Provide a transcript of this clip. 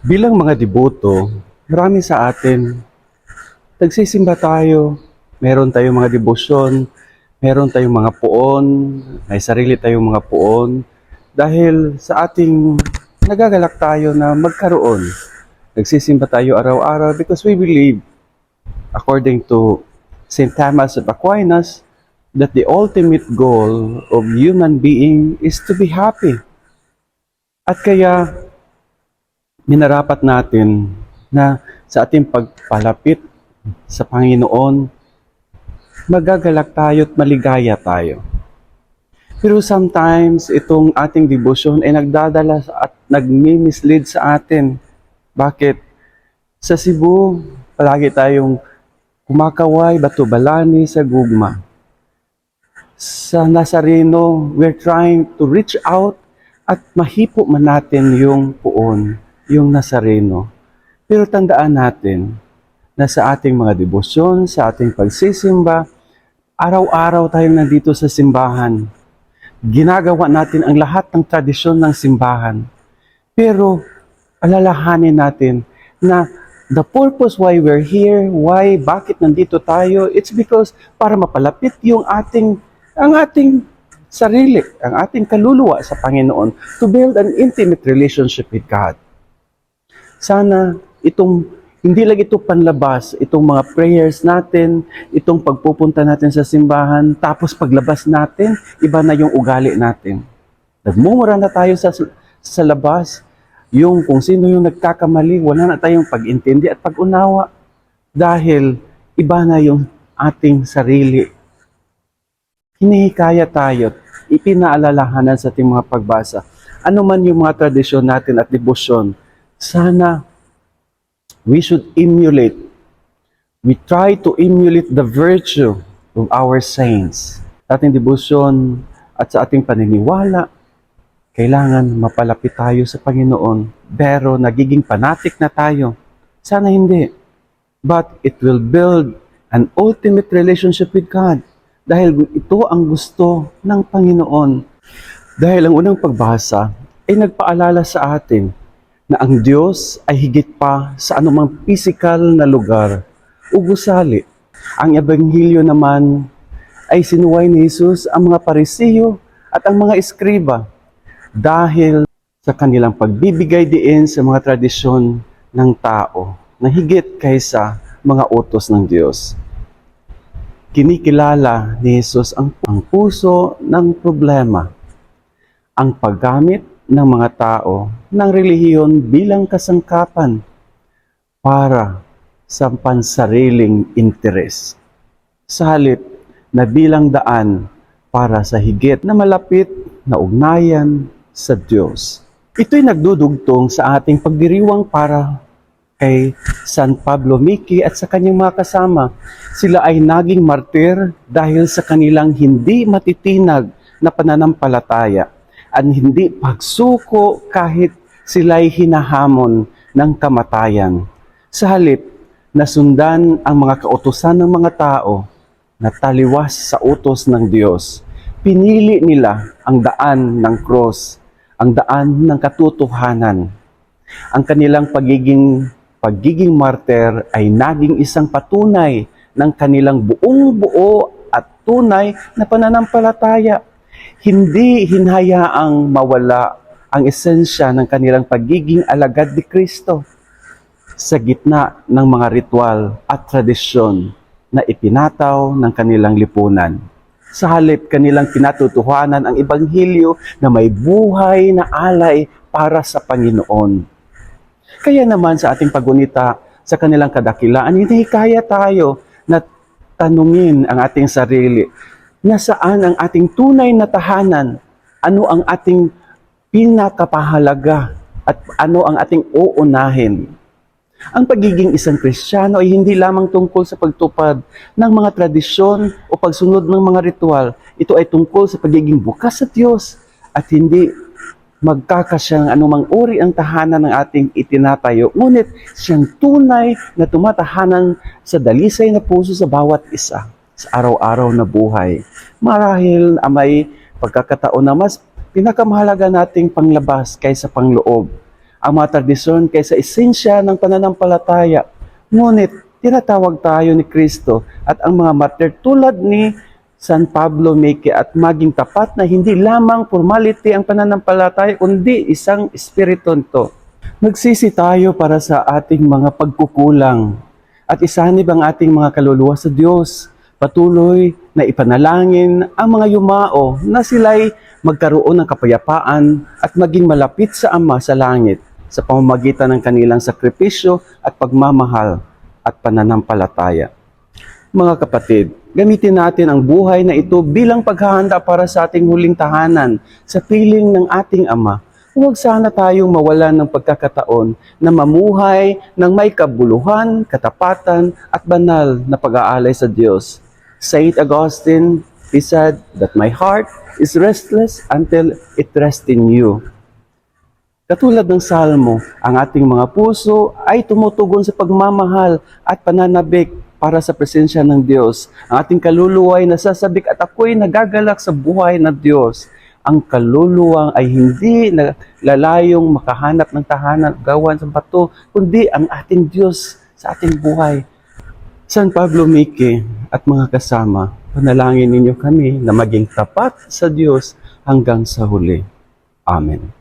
Bilang mga deboto, marami sa atin, nagsisimba tayo, meron tayong mga debosyon, meron tayong mga puon, may sarili tayong mga puon, dahil sa ating nagagalak tayo na magkaroon. Nagsisimba tayo araw-araw because we believe, according to St. Thomas of Aquinas, that the ultimate goal of human being is to be happy. At kaya, minarapat natin na sa ating pagpalapit sa Panginoon, magagalak tayo at maligaya tayo. Pero sometimes, itong ating devotion ay nagdadala at nagmi-mislead sa atin. Bakit? Sa Cebu, palagi tayong kumakaway, batubalani sa gugma. Sa Nazareno, we're trying to reach out at mahipo man natin yung puon, yung Nazareno. Pero tandaan natin na sa ating mga debosyon, sa ating pagsisimba, araw-araw tayong nandito sa simbahan. Ginagawa natin ang lahat ng tradisyon ng simbahan. Pero alalahanin natin na the purpose why we're here, why, bakit nandito tayo, it's because para mapalapit yung ating, ang ating sarili, ang ating kaluluwa sa Panginoon to build an intimate relationship with God. Sana itong hindi lang ito panlabas, itong mga prayers natin, itong pagpupunta natin sa simbahan, tapos paglabas natin, iba na yung ugali natin. Nagmumura na tayo sa, sa labas, yung kung sino yung nagkakamali, wala na tayong pag-intindi at pag-unawa dahil iba na yung ating sarili. Hinihikaya tayo, ipinaalalahanan sa ating mga pagbasa. Ano man yung mga tradisyon natin at debosyon, sana we should emulate. We try to emulate the virtue of our saints. Sa ating debosyon at sa ating paniniwala, kailangan mapalapit tayo sa Panginoon. Pero nagiging fanatic na tayo. Sana hindi. But it will build an ultimate relationship with God. Dahil ito ang gusto ng Panginoon. Dahil ang unang pagbasa ay nagpaalala sa atin na ang Diyos ay higit pa sa anumang physical na lugar o gusali. Ang Ebanghelyo naman ay sinuway ni Jesus ang mga parisiyo at ang mga eskriba dahil sa kanilang pagbibigay diin sa mga tradisyon ng tao na higit kaysa mga utos ng Diyos. Kinikilala ni Jesus ang, ang puso ng problema, ang paggamit ng mga tao ng relihiyon bilang kasangkapan para sa pansariling interes. Sa halip na bilang daan para sa higit na malapit na ugnayan sa Diyos. Ito'y nagdudugtong sa ating pagdiriwang para kay San Pablo Miki at sa kanyang mga kasama. Sila ay naging martir dahil sa kanilang hindi matitinag na pananampalataya at hindi pagsuko kahit sila'y hinahamon ng kamatayan. Sa halip, nasundan ang mga kautusan ng mga tao na taliwas sa utos ng Diyos. Pinili nila ang daan ng cross, ang daan ng katotohanan. Ang kanilang pagiging pagiging martir ay naging isang patunay ng kanilang buong buo at tunay na pananampalataya. Hindi hinayaang mawala ang esensya ng kanilang pagiging alagad ni Kristo sa gitna ng mga ritual at tradisyon na ipinataw ng kanilang lipunan. Sa halip kanilang pinatutuhanan ang Ebanghelyo na may buhay na alay para sa Panginoon. Kaya naman sa ating pagunita sa kanilang kadakilaan, hinihikaya tayo na tanungin ang ating sarili, nasaan ang ating tunay na tahanan? Ano ang ating pinakapahalaga? At ano ang ating uunahin? Ang pagiging isang Kristiyano ay hindi lamang tungkol sa pagtupad ng mga tradisyon o pagsunod ng mga ritual. Ito ay tungkol sa pagiging bukas sa Diyos at hindi magkakasyang anumang uri ang tahanan ng ating itinatayo. Ngunit siyang tunay na tumatahanan sa dalisay na puso sa bawat isa sa araw-araw na buhay. Marahil ah, may pagkakataon na mas pinakamahalaga nating panglabas kaysa pangloob ang mga tradisyon kaysa esensya ng pananampalataya. Ngunit, tinatawag tayo ni Kristo at ang mga martir tulad ni San Pablo Miki at maging tapat na hindi lamang formality ang pananampalataya, kundi isang espiritu nito. Nagsisi tayo para sa ating mga pagkukulang at isanib ang ating mga kaluluwa sa Diyos. Patuloy na ipanalangin ang mga yumao na sila'y magkaroon ng kapayapaan at maging malapit sa Ama sa langit sa pamamagitan ng kanilang sakripisyo at pagmamahal at pananampalataya. Mga kapatid, gamitin natin ang buhay na ito bilang paghahanda para sa ating huling tahanan sa piling ng ating Ama. Huwag sana tayong mawalan ng pagkakataon na mamuhay ng may kabuluhan, katapatan at banal na pag-aalay sa Diyos. Saint Augustine, he said that my heart is restless until it rests in you. Katulad ng salmo, ang ating mga puso ay tumutugon sa pagmamahal at pananabik para sa presensya ng Diyos. Ang ating kaluluwa ay nasasabik at ako'y nagagalak sa buhay ng Diyos. Ang kaluluwa ay hindi lalayong makahanap ng tahanan gawan sa bato, kundi ang ating Diyos sa ating buhay. San Pablo Miki at mga kasama, panalangin ninyo kami na maging tapat sa Diyos hanggang sa huli. Amen.